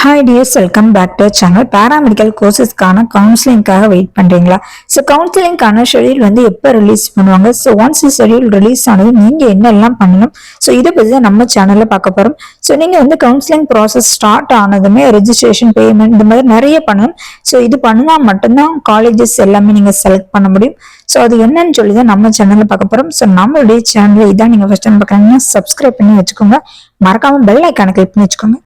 Hi dears welcome back to channel paramedical கோர்சஸ்க்கான கவுன்சிலிங்காக wait பண்ணுறீங்களா so கவுன்சிலிங்கான ஷெடியூல் வந்து எப்போ ரிலீஸ் பண்ணுவாங்க? ஸோ ஒன்ஸ் ஷெடியூல் ரிலீஸ் ஆனது நீங்கள் என்னெல்லாம் பண்ணணும்? ஸோ இதை பற்றி தான் நம்ம சேனலில் பார்க்க போகிறோம் ஸோ நீங்கள் வந்து கவுன்சிலிங் ப்ராசஸ் ஸ்டார்ட் ஆனதுமே ரெஜிஸ்ட்ரேஷன் பேமெண்ட் இந்த மாதிரி நிறைய பண்ணணும். ஸோ இது பண்ணால் மட்டும்தான் காலேஜஸ் எல்லாமே நீங்கள் செலக்ட் பண்ண முடியும். ஸோ அது என்னன்னு சொல்லி தான் நம்ம சேனலில் பார்க்க போகிறோம் ஸோ நம்மளுடைய சேனலில் இதான் நீங்கள் ஃபஸ்ட் டைம் பார்க்குறீங்கன்னா சப்ஸ்கிரைப் பண்ணி வச்சுக்கோங்க. மறக்காமல் பெல் ஐக்கானை கிளிக் பண்ணி வச்சுக்கோங்க.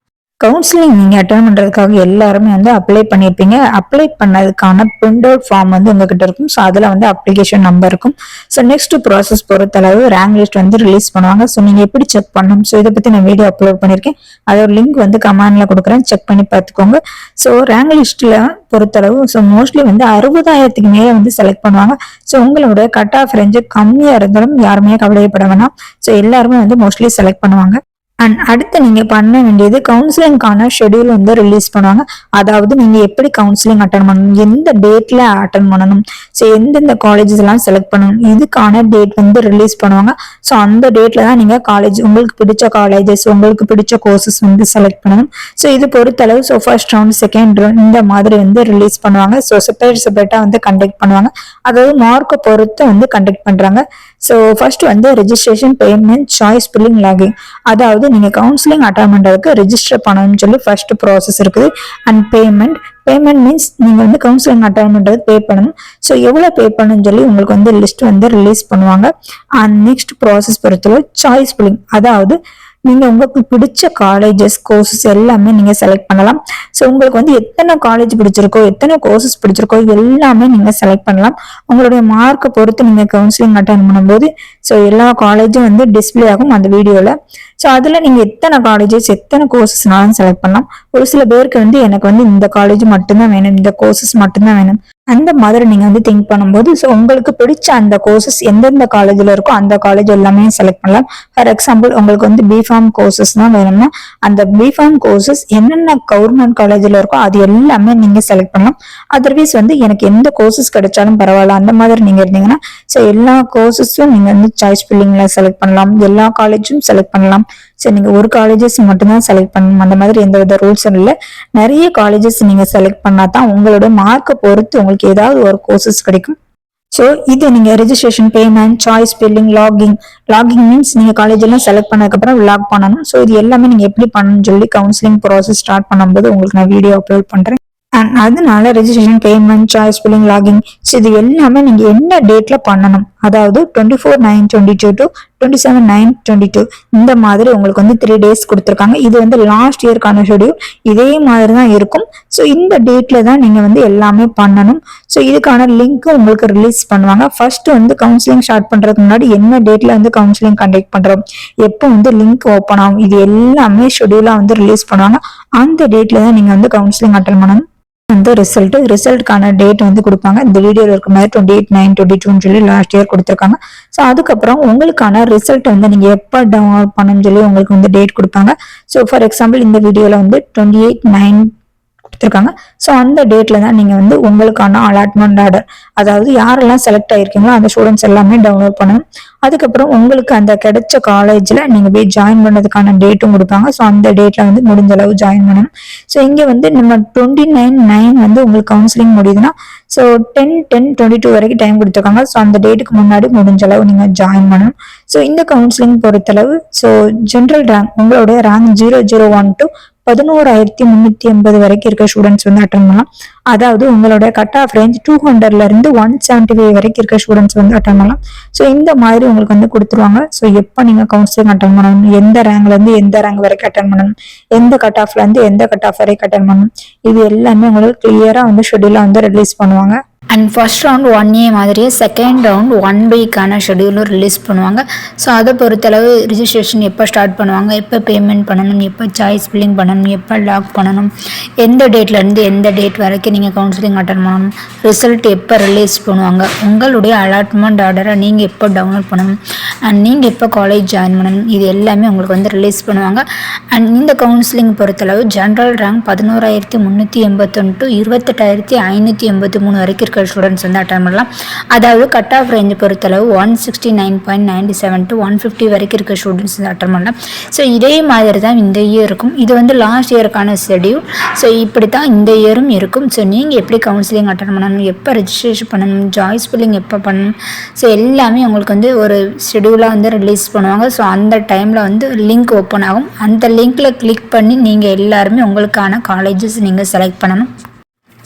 கவுன்சிலிங் நீங்கள் அட்டன் பண்ணுறதுக்காக எல்லாருமே வந்து அப்ளை பண்ணியிருப்பீங்க அப்ளை பண்ணதுக்கான பிரிண்ட் அவுட் ஃபார்ம் வந்து உங்ககிட்ட இருக்கும். ஸோ அதில் வந்து அப்ளிகேஷன் நம்பர் இருக்கும். ஸோ நெக்ஸ்ட் ப்ராசஸ் பொறுத்தளவு ரேங்க் லிஸ்ட் வந்து ரிலீஸ் பண்ணுவாங்க. ஸோ நீங்கள் எப்படி செக் பண்ணணும்? ஸோ இதை பற்றி நான் வீடியோ அப்லோட் பண்ணியிருக்கேன் அதோட லிங்க் வந்து கமெண்டில் கொடுக்குறேன். செக் பண்ணி பார்த்துக்கோங்க. ஸோ ரேங்க் லிஸ்ட்டில் பொறுத்தளவு ஸோ மோஸ்ட்லி வந்து அறுபதாயிரத்துக்கு மேலே வந்து செலக்ட் பண்ணுவாங்க. ஸோ உங்களோட கட் ஆஃப் ரேஞ்சு கம்மியாக இருந்தாலும் யாருமே கவலைப்பட வேணாம். ஸோ எல்லாருமே வந்து மோஸ்ட்லி செலக்ட் பண்ணுவாங்க. அண்ட் அடுத்து நீங்கள் பண்ண வேண்டியது கவுன்சிலிங்கான ஷெடியூல் வந்து ரிலீஸ் பண்ணுவாங்க. அதாவது நீங்கள் எப்படி கவுன்சிலிங் அட்டன் பண்ணணும்? எந்த டேட்டில் அட்டன் பண்ணணும்? ஸோ எந்தெந்த காலேஜஸ் எல்லாம் செலக்ட் பண்ணணும்? இதுக்கான டேட் வந்து ரிலீஸ் பண்ணுவாங்க. ஸோ அந்த டேட்டில் தான் நீங்கள் காலேஜ் உங்களுக்கு பிடிச்ச காலேஜஸ் உங்களுக்கு பிடிச்ச கோர்சஸ் வந்து செலக்ட் பண்ணணும். ஸோ இது பொறுத்தளவு so first round second round இந்த மாதிரி வந்து ரிலீஸ் பண்ணுவாங்க. ஸோ செப்பரேட் செப்பரேட்டாக வந்து கண்டக்ட் பண்ணுவாங்க. அதாவது மார்க்கை பொறுத்து வந்து கண்டக்ட் பண்ணுறாங்க ஸோ ஃபர்ஸ்ட் வந்து registration payment choice filling locking அதாவது நீங்கள் கவுன்சிலிங் அட்டன் ரிஜிஸ்டர் ரெஜிஸ்டர் பண்ணணும்னு சொல்லி ஃபர்ஸ்ட் ப்ராசஸ் இருக்குது. அண்ட் பேமெண்ட் பேமெண்ட் மீன்ஸ் நீங்கள் வந்து கவுன்சிலிங் அட்டன் பே பண்ணணும். ஸோ எவ்வளோ பே பண்ணணும்னு சொல்லி உங்களுக்கு வந்து லிஸ்ட் வந்து ரிலீஸ் பண்ணுவாங்க. அண்ட் நெக்ஸ்ட் ப்ராசஸ் பொறுத்தவரை சாய்ஸ் பில்லிங் அதாவது நீங்க உங்களுக்கு பிடிச்ச காலேஜஸ் கோர்சஸ் எல்லாமே நீங்க செலக்ட் பண்ணலாம். ஸோ உங்களுக்கு வந்து எத்தனை காலேஜ் பிடிச்சிருக்கோ எத்தனை கோர்சஸ் பிடிச்சிருக்கோ எல்லாமே நீங்க செலக்ட் பண்ணலாம். உங்களுடைய மார்க்கை பொறுத்து நீங்க கவுன்சிலிங் அட்டன் பண்ணும்போது ஸோ எல்லா காலேஜும் வந்து டிஸ்பிளே ஆகும் அந்த வீடியோவில் ஸோ அதுல நீங்க எத்தனை காலேஜஸ் எத்தனை கோர்சஸ்னாலும் செலக்ட் பண்ணலாம். ஒரு சில பேருக்கு வந்து எனக்கு வந்து இந்த காலேஜ் மட்டும்தான் வேணும் இந்த கோர்சஸ் மட்டும்தான் வேணும். அந்த மாதிரி நீங்க வந்து திங்க் பண்ணும்போது ஸோ உங்களுக்கு பிடிச்ச அந்த கோர்சஸ் எந்தெந்த காலேஜ்ல இருக்கோ அந்த காலேஜ் எல்லாமே செலக்ட் பண்ணலாம். ஃபார் எக்ஸாம்பிள் உங்களுக்கு வந்து பிஃபார்ம் கோர்சஸ் தான் வேணும்னா அந்த பிஃபார்ம் கோர்சஸ் என்னென்ன கவர்மெண்ட் காலேஜ்ல இருக்கோ அது எல்லாமே நீங்க செலக்ட் பண்ணலாம். அதர்வைஸ் வந்து எனக்கு எந்த கோர்சஸ் கிடைச்சாலும் பரவாயில்ல. அந்த மாதிரி நீங்க இருந்தீங்கன்னா ஸோ எல்லா கோர்சஸும் நீங்கள் வந்து சாய்ஸ் ஃபில்லிங்ல செலக்ட் பண்ணலாம். எல்லா காலேஜும் செலக்ட் பண்ணலாம். ஸோ நீங்கள் ஒரு காலேஜஸ் மட்டும்தான் செலக்ட் பண்ணணும் அந்த மாதிரி எந்த வித ரூல்ஸும் இல்லை. நிறைய காலேஜஸ் நீங்கள் செலக்ட் பண்ணால் தான் உங்களோட மார்க்கை பொறுத்து உங்களுக்கு ஏதாவது ஒரு கோர்சஸ் கிடைக்கும். ஸோ இது நீங்கள் registration payment choice filling locking locking means நீங்கள் காலேஜெல்லாம் செலக்ட் பண்ணதுக்கப்புறம் லாக் பண்ணணும். ஸோ இது எல்லாமே நீங்கள் எப்படி பண்ணணும்னு சொல்லி கவுன்சிலிங் ப்ராசஸ் ஸ்டார்ட் பண்ணும்போது உங்களுக்கு நான் வீடியோ அப்லோட் பண்ணுறேன் அண்ட் அதனால registration payment choice filling locking so இது எல்லாமே நீங்கள் என்ன டேட்டில் பண்ணணும்? அதாவது twenty four nine twenty two to twenty seven nine twenty two இந்த மாதிரி உங்களுக்கு வந்து த்ரீ டேஸ் கொடுத்துருக்காங்க. இது வந்து லாஸ்ட் இயர்க்கான ஷெடியூல் இதே மாதிரி தான் இருக்கும். ஸோ இந்த டேட்ல தான் நீங்கள் வந்து எல்லாமே பண்ணணும். ஸோ இதுக்கான லிங்க் உங்களுக்கு ரிலீஸ் பண்ணுவாங்க. ஃபர்ஸ்ட் வந்து கவுன்சிலிங் ஸ்டார்ட் பண்றதுக்கு முன்னாடி என்ன டேட்ல வந்து கவுன்சிலிங் கண்டக்ட் பண்றோம்? எப்போ வந்து லிங்க் ஓப்பன் ஆகும்? இது எல்லாமே ஷெடியூலாக வந்து ரிலீஸ் பண்ணுவாங்க. அந்த டேட்ல தான் நீங்கள் வந்து கவுன்சிலிங் அட்டன் பண்ணணும். வந்து ரிசல்ட் ரிசல்ட்கான டேட் வந்து கொடுப்பாங்க. இந்த வீடியோவில் இருக்க மாதிரி டுவெண்ட்டி எயிட் நைன் டுவெண்ட்டி டூன்னு சொல்லி லாஸ்ட் இயர் கொடுத்துருக்காங்க. ஸோ அதுக்கப்புறம் உங்களுக்கான ரிசல்ட் வந்து நீங்க எப்போ டவுன்லோட் பண்ணணும்னு சொல்லி உங்களுக்கு வந்து டேட் கொடுப்பாங்க. ஸோ ஃபார் எக்ஸாம்பிள் இந்த வீடியோல வந்து டுவெண்ட்டி எயிட் நைன் கொடுத்துருக்காங்க. ஸோ அந்த டேட்ல தான் நீங்கள் வந்து உங்களுக்கான அலாட்மெண்ட் ஆர்டர் அதாவது யாரெல்லாம் செலக்ட் ஆகிருக்கீங்களோ அந்த ஸ்டூடெண்ட்ஸ் எல்லாமே டவுன்லோட் பண்ணணும். அதுக்கப்புறம் உங்களுக்கு அந்த கிடைச்ச காலேஜில் நீங்கள் போய் ஜாயின் பண்ணதுக்கான டேட்டும் கொடுப்பாங்க. ஸோ அந்த டேட்டில் வந்து முடிஞ்ச அளவு ஜாயின் பண்ணணும். ஸோ இங்கே வந்து நம்ம டுவெண்ட்டி நைன் நைன் வந்து உங்களுக்கு கவுன்சிலிங் முடியுதுன்னா so ten ten twenty two வரைக்கும் டைம் கொடுத்துருக்காங்க. ஸோ அந்த டேட்டுக்கு முன்னாடி முடிஞ்ச அளவு நீங்கள் ஜாயின் பண்ணணும். ஸோ இந்த கவுன்சிலிங் பொறுத்தளவு ஸோ ஜென்ரல் ரேங்க் உங்களுடைய rank zero zero one to பதினோராயிரத்தி முன்னூத்தி எண்பது வரைக்கும் இருக்க ஸ்டூடெண்ட்ஸ் வந்து அட்டன் பண்ணலாம். அதாவது உங்களோட கட் ஆஃப் ரேஞ்ச் டூ ஹண்ட்ரட்ல இருந்து ஒன் செவன்டி ஃபைவ் வரைக்கும் இருக்க ஸ்டூடெண்ட்ஸ் வந்து அட்டன் பண்ணலாம். ஸோ இந்த மாதிரி உங்களுக்கு வந்து கொடுத்துருவாங்க. ஸோ எப்போ நீங்க கவுன்சிலிங் அட்டன் பண்ணணும்? எந்த ரேங்க்ல இருந்து எந்த ரேங்க் வரைக்கும் அட்டன் பண்ணணும்? எந்த கட் ஆஃப்ல இருந்து எந்த கட் ஆஃப் வரைக்கும் அட்டன் பண்ணணும்? இது எல்லாமே உங்களுக்கு கிளியரா வந்து ஷெடியூலா வந்து ரிலீஸ் பண்ணுவாங்க. And first round one A மாதிரியே செகண்ட் ரவுண்ட் ஒன் பிக்கான ஷெடியூலும் ரிலீஸ் பண்ணுவாங்க. ஸோ அதை பொறுத்தளவு ரிஜிஸ்ட்ரேஷன் எப்போ ஸ்டார்ட் பண்ணுவாங்க எப்போ பேமெண்ட் பண்ணணும் எப்போ சாய்ஸ் ஃபில்லிங் பண்ணணும் எப்போ லாக் பண்ணணும் எந்த டேட்லேருந்து எந்த டேட் வரைக்கும் நீங்கள் கவுன்சிலிங் அட்டன் பண்ணணும் ரிசல்ட் எப்போ ரிலீஸ் பண்ணுவாங்க உங்களுடைய அலாட்மெண்ட் ஆர்டரை நீங்கள் எப்போ டவுன்லோட் பண்ணணும் அண்ட் நீங்கள் எப்போ காலேஜ் ஜாயின் பண்ணணும் இது எல்லாமே உங்களுக்கு வந்து ரிலீஸ் பண்ணுவாங்க. அண்ட் இந்த கவுன்சிலிங் பொறுத்தளவு ஜென்ரல் ரேங்க் பதினோராயிரத்தி முந்நூற்றி எண்பத்தொன்று டு இருபத்தெட்டாயிரத்தி ஐநூற்றி எண்பத்தி மூணு வரைக்கும் இருக்க இருக்க ஸ்டூடெண்ட்ஸ் வந்து அட்டன் பண்ணலாம். அதாவது கட் ஆஃப் ரேஞ்சு பொறுத்தளவு one sixty nine point ninety seven to one fifty வரைக்கும் இருக்க ஸ்டூடெண்ட்ஸ் வந்து அட்டன் பண்ணலாம். ஸோ இதே மாதிரி தான் இந்த இயர் இருக்கும் இது வந்து லாஸ்ட் இயருக்கான ஷெடியூல் ஸோ இப்படி தான் இந்த இயரும் இருக்கும். ஸோ நீங்கள் எப்படி கவுன்சிலிங் அட்டன் பண்ணணும் எப்போ ரெஜிஸ்ட்ரேஷன் பண்ணணும் ஜாய்ஸ் ஃபில்லிங் எப்போ பண்ணணும் ஸோ எல்லாமே உங்களுக்கு வந்து ஒரு ஷெடியூலாக வந்து ரிலீஸ் பண்ணுவாங்க. ஸோ அந்த டைமில் வந்து லிங்க் ஓப்பன் ஆகும். அந்த லிங்க்கில் கிளிக் பண்ணி நீங்கள் எல்லாருமே உங்களுக்கான காலேஜஸ் நீங்கள் செலக்ட் பண்ணணும்.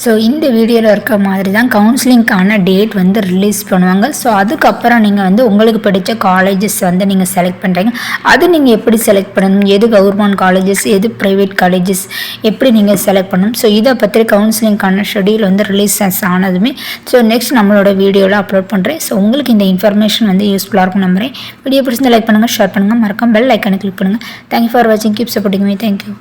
ஸோ இந்த வீடியோவில் இருக்க மாதிரி தான் கவுன்சிலிங்க்கான டேட் வந்து ரிலீஸ் பண்ணுவாங்க. ஸோ அதுக்கப்புறம் நீங்கள் வந்து உங்களுக்கு பிடிச்ச காலேஜஸ் வந்து நீங்கள் செலக்ட் பண்ணுறீங்க அது நீங்கள் எப்படி செலக்ட் பண்ணணும்? எது கவர்மெண்ட் காலேஜஸ் எது ப்ரைவேட் காலேஜஸ் எப்படி நீங்கள் செலக்ட் பண்ணணும்? ஸோ இதை பற்றி கவுன்சிலிங்க்கான ஷெடியூல் வந்து ரிலீஸ் ஆனதுமே. ஸோ நெக்ஸ்ட் நம்மளோட வீடியோவில் அப்லோட் பண்ணுறேன் ஸோ உங்களுக்கு இந்த இன்ஃபர்மேஷன் வந்து யூஸ்ஃபுல்லாக இருக்கும் நம்புறேன். வீடியோ பிடிச்சிருந்தா லைக் பண்ணுங்கள் ஷேர் பண்ணுங்கள் மறக்காம பெல் ஐக்கானை கிளிக் பண்ணுங்கள் தேங்க்யூ ஃபார் வாட்சிங் keep supporting me thank you